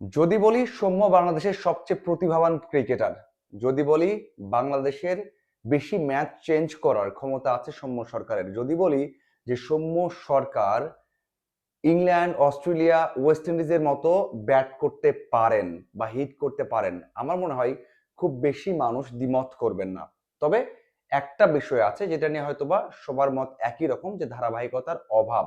যদি বলি সৌম্য বাংলাদেশের সবচেয়ে প্রতিভাবান ক্রিকেটার, যদি বলি বাংলাদেশের বেশি ম্যাচ চেঞ্জ করার ক্ষমতা আছে সৌম্য সরকারের, যদি বলি যে Soumya Sarkar England, Australia, West ইন্ডিজের মতো ব্যাট করতে পারেন বা হিট করতে পারেন, আমার মনে হয় খুব বেশি মানুষ দ্বিমত করবেন না। তবে একটা বিষয় আছে যেটা নিয়ে হয়তোবা সবার মত একই রকম যে ধারাবাহিকতার অভাব।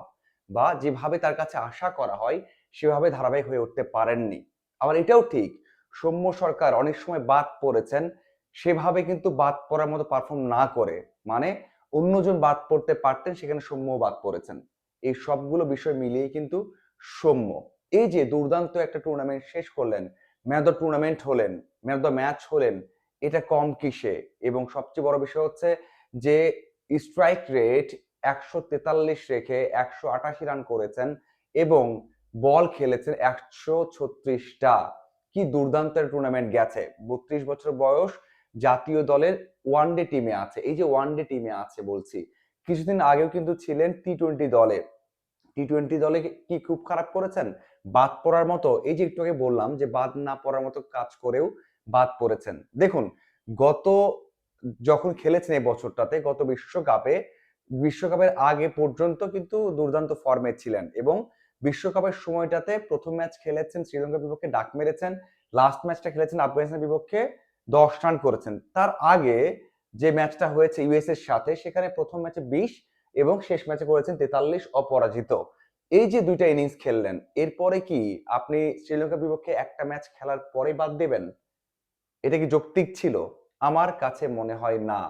বা যেভাবে তার কাছে আশা করা হয়, সেভাবে ধারাবাহিক হয়ে উঠতে পারেননি। আবার এটাও ঠিক, সৌম্য সরকার অনেক সময় বাদ পড়েছেন, সেভাবে কিন্তু বাদ পড়ার মতো পারফর্ম না করে। মানে অন্যজন বাদ পড়তে পারতেন, সেখানে সৌম্য বাদ পড়েছেন। এই সবগুলো বিষয় মিলিয়ে কিন্তু সৌম্য। এই যে দুর্দান্ত একটা টুর্নামেন্ট শেষ করলেন ম্যান অফ দ্য টুর্নামেন্ট হলেন ম্যান অফ দ্য ম্যাচ হলেন, এটা কম কিসে? এবং সবচেয়ে বড় বিষয় হচ্ছে যে স্ট্রাইক রেট একশো তেতাল্লিশ রেখে একশো আটাশি রান করেছেন এবং বল খেলেছেন একশো ছত্রিশটা। কি দুর্দান্ত টুর্নামেন্ট গেছে। বত্রিশ বছর বয়স জাতীয় দলের ওয়ান ডে টিমে আছে। এই যে ওয়ান ডে টিমে আছে বলছি, কিছুদিন আগেও কিন্তু ছিলেন টি টোয়েন্টি দলে। টি টোয়েন্টি দলে কি খুব খারাপ করেছেন? বাদ পড়ার মতো, এই যে একটু আগে বললাম যে বাদ না পড়ার মতো কাজ করেও বাদ পড়েছেন। দেখুন, গত, যখন খেলেছেন এই বছরটাতে, গত বিশ্বকাপে বিশ্বকাপের আগে পর্যন্ত কিন্তু দুর্দান্ত ফর্মে ছিলেন এবং বিশ্বকাপের সময়টাতে প্রথম ম্যাচ খেলেছেন, শ্রীলঙ্কার বিপক্ষে ডাক মেরেছেন লাস্ট ম্যাচটা খেলেছেন, আফগানিস্তানের বিপক্ষে দশ রান করেছেন। তার আগে যে ম্যাচটা হয়েছে ইউএস এর সাথে, সেখানে প্রথম ম্যাচে বিশ এবং শেষ ম্যাচে করেছেন তেতাল্লিশ অপরাজিত। এই যে দুইটা ইনিংস খেললেন, এরপরে কি আপনি শ্রীলঙ্কার বিপক্ষে একটা ম্যাচ খেলার পরে বাদ দেবেন? এটা কি যৌক্তিক ছিল? আমার কাছে মনে হয় না।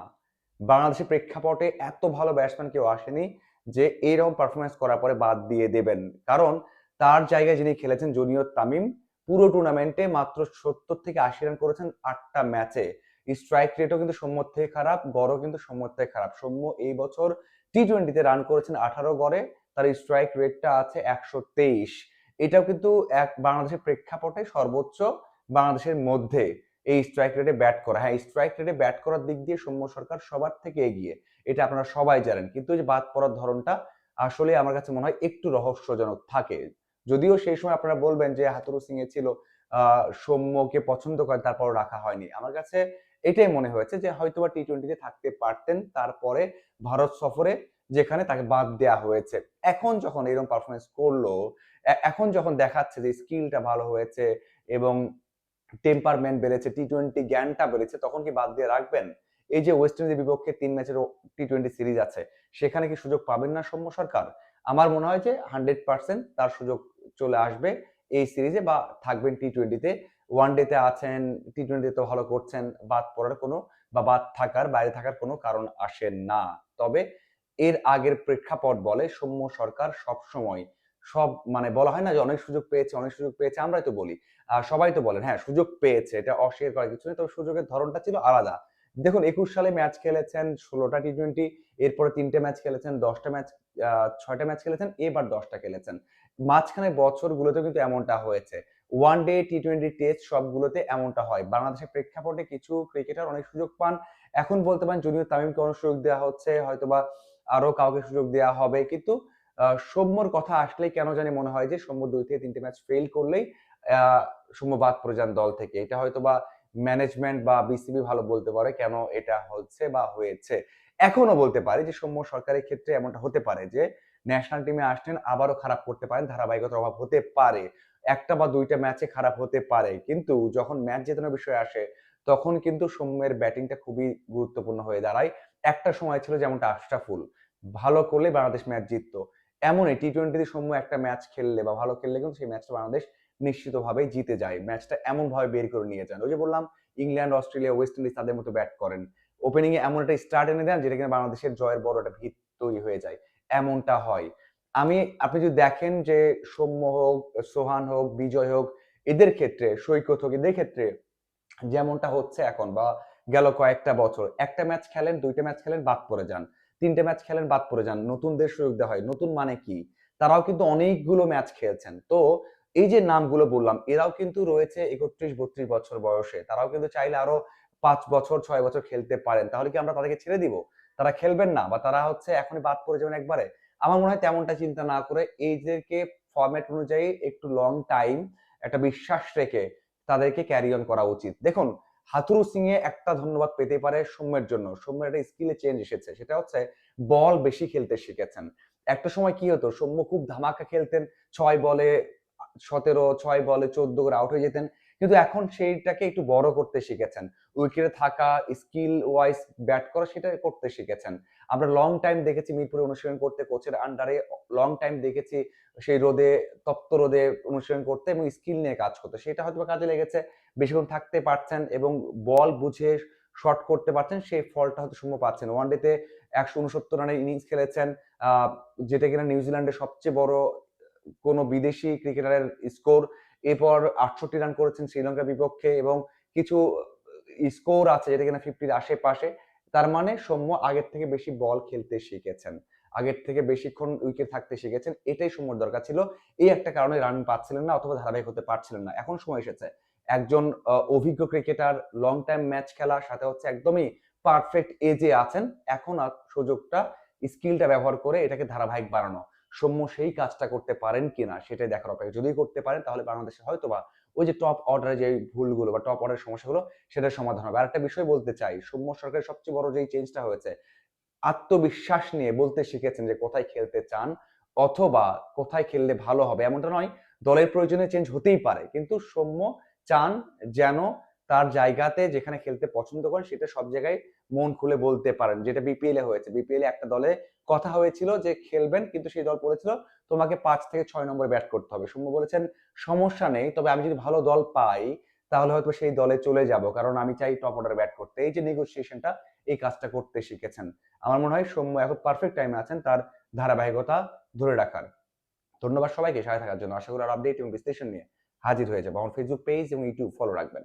বাংলাদেশের প্রেক্ষাপটে এত ভালো ব্যাটসম্যান কেউ আসেনি যে এইরকম পারফরমেন্স করার পরে বাদ দিয়ে দেবেন। কারণ তার জায়গায় যিনি খেলেছেন জুনিয়র তামিম, পুরো টুর্নামেন্টে মাত্র সত্তর থেকে আশি রান করেছেন আটটা ম্যাচে স্ট্রাইক রেটও কিন্তু সৌম্যর থেকে খারাপ, গড়ও কিন্তু সৌম্যর থেকে খারাপ। সৌম্য এই বছর টি টোয়েন্টিতে রান করেছেন আঠারো গড়ে, তার স্ট্রাইক রেটটা আছে একশো তেইশ। এটাও কিন্তু এক বাংলাদেশের প্রেক্ষাপটে সর্বোচ্চ বাংলাদেশের মধ্যে। এই স্ট্রাইক রেটে ব্যাট করা। হ্যাঁ স্ট্রাইক রেটে ব্যাট করার দিক দিয়ে সৌম্য সরকার সবার থেকে এগিয়ে। এটা আপনারা সবাই জানেন। কিন্তু যে বাদ পড়ার ধরনটা আসলে আমার কাছে মনে হয় একটু রহস্যজনক থাকে। যদিও সেই সময় আপনারা বলবেন যে হাতুরু সিং এ ছিল সৌম্যকে পছন্দ করে তারপর রাখা হয়নি। আমার কাছে এটাই মনে হয়েছে যে হয়তোবা টি টোয়েন্টিতে থাকতে পারতেন, তারপরে ভারত সফরে যেখানে তাকে বাদ দেয়া হয়েছে। এখন যখন এরকম পারফরমেন্স করল এখন যখন দেখাচ্ছে যে স্কিলটা ভালো হয়েছে এবং টেম্পারমেন্ট বেড়েছে টি টোয়েন্টি জ্ঞানটা বেড়েছে, তখন কি বাদ দিয়ে রাখবেন? এই যে ওয়েস্ট ইন্ডিজের বিপক্ষে তিন ম্যাচের টি টোয়েন্টি সিরিজ আছে, সেখানে কি সুযোগ পাবেন না সৌম্য সরকার? আমার মনে হয় যে হান্ড্রেড পার্সেন্ট তার সুযোগ চলে আসবে এই সিরিজে বা থাকবেন টি টোয়েন্টিতে ওয়ান ডেতে আছেন টি টোয়েন্টিতে ভালো করছেন, বাদ পড়ার কোনো বা বাদ থাকার, বাইরে থাকার কোনো কারণ আসে না। তবে এর আগের প্রেক্ষাপট বলে সৌম্য সরকার সব সময় সব মানে বলা হয় না যে অনেক সুযোগ পেয়েছে, অনেক সুযোগ পেয়েছে, আমরাই তো বলি। আর সবাই তো বলেন হ্যাঁ সুযোগ পেয়েছে, এটা অস্বীকার করার কিছু নেই, তবে সুযোগের ধরনটা ছিল আলাদা। দেখুন, একুশ সালে ম্যাচ খেলেছেন ষোলোটা টি টোয়েন্টি এরপরে তিনটে ম্যাচ খেলেছেন, দশটা ম্যাচ ছয়টা ম্যাচ খেলেছেন, এবার দশটা খেলেছেন। মাঝখানে বছরগুলোতে কিন্তু এমনটা হয়েছে। One day T twenty test সবগুলোতে এমনটা হয়। বাংলাদেশের প্রেক্ষাপটে কিছু ক্রিকেটার অনেক সুযোগ পান। এখন বলতে পারেন জুনিয়র তামিমকে অনেক সুযোগ দেওয়া হচ্ছে, হয়তোবা আরও কাউকে সুযোগ দেওয়া হবে, কিন্তু সৌম্যর কথা আসলেই কেন জানি মনে হয় যে, সৌম্য দুই থেকে তিনটে ম্যাচ ফেল করলেই সৌম্য বাদ পড়ে যান দল থেকে। এটা হয়তো বা ম্যানেজমেন্ট বা বিসিবি ভালো বলতে পারে কেন এটা হচ্ছে বা হয়েছে। এখনও বলতে পারে যে, সৌম্য সরকারের ক্ষেত্রে এমনটা হতে পারে যে ন্যাশনাল টিমে আসছেন, আবারও খারাপ করতে পারেন, ধারাবাহিকতার অভাব হতে পারে। একটা বা দুইটা ম্যাচে খারাপ হতে পারে। কিন্তু যখন ম্যাচ জেতানোর বিষয় আসে, তখন কিন্তু সৌম্যের ব্যাটিংটা খুবই গুরুত্বপূর্ণ হয়ে দাঁড়ায়। একটা সময় ছিল যেমনটা আশরাফুল, ভালো করলে বাংলাদেশ ম্যাচ জিততো। এমনই টি টোয়েন্টিতে সৌম্য একটা ম্যাচ খেললে বা ভালো খেললে কিন্তু সেই ম্যাচটা বাংলাদেশ নিশ্চিতভাবেই জিতে যায়। ম্যাচটা এমন ভাবে বের করে নিয়ে যান। ওই যে বললাম ইংল্যান্ড অস্ট্রেলিয়া ওয়েস্ট ইন্ডিজ তাদের মতো ব্যাট করেন। ওপেনিং এ এমন একটা স্টার্ট এনে দেন যেটা কিনা বাংলাদেশের জয়ের বড় একটা ভিত তৈরি হয়ে যায়। এমনটা হয়। আমি, আপনি যদি দেখেন যে সৌম্য হোক, সোহান হোক, বিজয় হোক, এদের ক্ষেত্রে, সৈকত হোক, এদের ক্ষেত্রে যেমনটা হচ্ছে এখন বা গেল কয়েকটা বছর, একটা ম্যাচ খেলেন, দুইটা ম্যাচ খেলেন, বাদ পড়ে যান। তিনটে ম্যাচ খেলেন, বাদ পড়ে যান। নতুনদের সুযোগ দেওয়া হয়। নতুন মানে কি? তারাও কিন্তু অনেকগুলো ম্যাচ খেলছেন। তো এই যে নামগুলো বললাম, এরাও কিন্তু রয়েছে একত্রিশ, বত্রিশ বছর বয়সে। তারাও কিন্তু চাইলে আরও পাঁচ বছর, ছয় বছর খেলতে পারেন। তাহলে কি আমরা তাদেরকে ছেড়ে দিব? তারা খেলবেন না বা তারা হচ্ছে এখনই বাদ পড়ে যাবেন একবারে? আমার মনে হয় তেমনটা চিন্তা না করে এইদেরকে ফরম্যাট অনুযায়ী একটু লং টাইম একটা বিশ্বাস রেখে তাদেরকে ক্যারি অন করা উচিত। দেখুন হাতুরু সিং এ একটা ধন্যবাদ পেতে পারে সৌম্যের জন্য। সৌম্যের একটা স্কিলে চেঞ্জ এসেছে, সেটা হচ্ছে বল বেশি খেলতে শিখেছেন। একটা সময় কি হতো, সৌম্য খুব ধামাকা খেলতেন, ছয় বলে সতেরো, ছয় বলে চোদ্দ করে আউট হয়ে যেতেন। কিন্তু এখন সেইটাকে একটু বড় করতে শিখেছেন। উইকেটে থাকা, স্কিল ওয়াইজ ব্যাট করা সেটা করতে শিখেছেন। আমরা লং টাইম দেখেছি মিরপুরে অনুশীলন করতে, কোচের আন্ডারে লং টাইম দেখেছি সেই রোদে, তপ্ত রোদে অনুশীলন করতে এবং স্কিল নিয়ে কাজ করতে। সেটা হয়তো কাজে লেগেছে, বেশিক্ষণ থাকতে পারছেন এবং বল বুঝে শট করতে পারছেন, সেই ফলটা হয়তো সম্ভব পাচ্ছেন ওয়ান ডেতে একশো উনসত্তর রানের ইনিংস খেলেছেন যেটা কিনা নিউজিল্যান্ডের সবচেয়ে বড় কোনো বিদেশি ক্রিকেটারের স্কোর, এরপর আটষট্টি রান করেছেন শ্রীলঙ্কার বিপক্ষে এবং কিছু স্কোর আছে যেটা কিনা ফিফটির আশেপাশে। তার মানে সৌম্য আগের থেকে বেশি বল খেলতে শিখেছেন। আগের থেকে বেশিক্ষণ উইকেট থাকতে শিখেছেন। এটাই সৌম্যর দরকার ছিল। এই একটা কারণে রান পাচ্ছিলেন না অথবা ধারাবাহিক হতে পারছিলেন না। এখন সময় এসেছে। একজন অভিজ্ঞ ক্রিকেটার লং টাইম ম্যাচ খেলা সাথে হচ্ছে একদমই পারফেক্ট এজে আছেন। এখন আর সুযোগটা স্কিলটা ব্যবহার করে এটাকে ধারাবাহিক বাড়ানো। সৌম্য সেই কাজটা করতে পারেন কিনা সেটাই দেখার অপেক্ষা। যদি করতে পারেন, তাহলে বাংলাদেশে হয়তো বা ওই যে টপ অর্ডারে যে ভুলগুলো বা টপ অর্ডারের সমস্যাগুলো, সেটার সমাধান হবে। আর একটা বিষয় বলতে চাই, সৌম্য সরকারের সবচেয়ে বড় যে চেঞ্জটা হয়েছে, আত্মবিশ্বাস নিয়ে বলতে শিখেছেন যে কোথায় খেলতে চান অথবা কোথায় খেললে ভালো হবে, এমনটা নয়, দলের প্রয়োজনে চেঞ্জ হতেই পারে। কিন্তু সৌম্য চান যেন তার জায়গাতে যেখানে খেলতে পছন্দ করেন, সেটা সব জায়গায় মন খুলে বলতে পারেন। যেটা বিপিএল এ হয়েছে। বিপিএল একটা দলে কথা হয়েছিল যে খেলবেন, কিন্তু সেই দল বলেছিল, তোমাকে পাঁচ থেকে ছয় নম্বর ব্যাট করতে হবে। সৌম্য বলেছেন, সমস্যা নেই। তবে আমি যদি ভালো দল পাই, তাহলে হয়তো সেই দলে চলে যাব। কারণ আমি চাই টপ অর্ডার ব্যাট করতে। এই যে নেগোসিয়েশনটা এই কাজটা করতে শিখেছেন। আমার মনে হয় সৌম্য এখন পারফেক্ট টাইমে আছেন তার ধারাবাহিকতা ধরে রাখার। ধন্যবাদ সবাইকে। সাথে থাকার জন্য আশা করি আর আপডেট এবং বিশ্লেষণ নিয়ে হাজির হয়ে যাব। আমার ফেসবুক পেজ এবং ইউটিউব ফলো রাখবেন।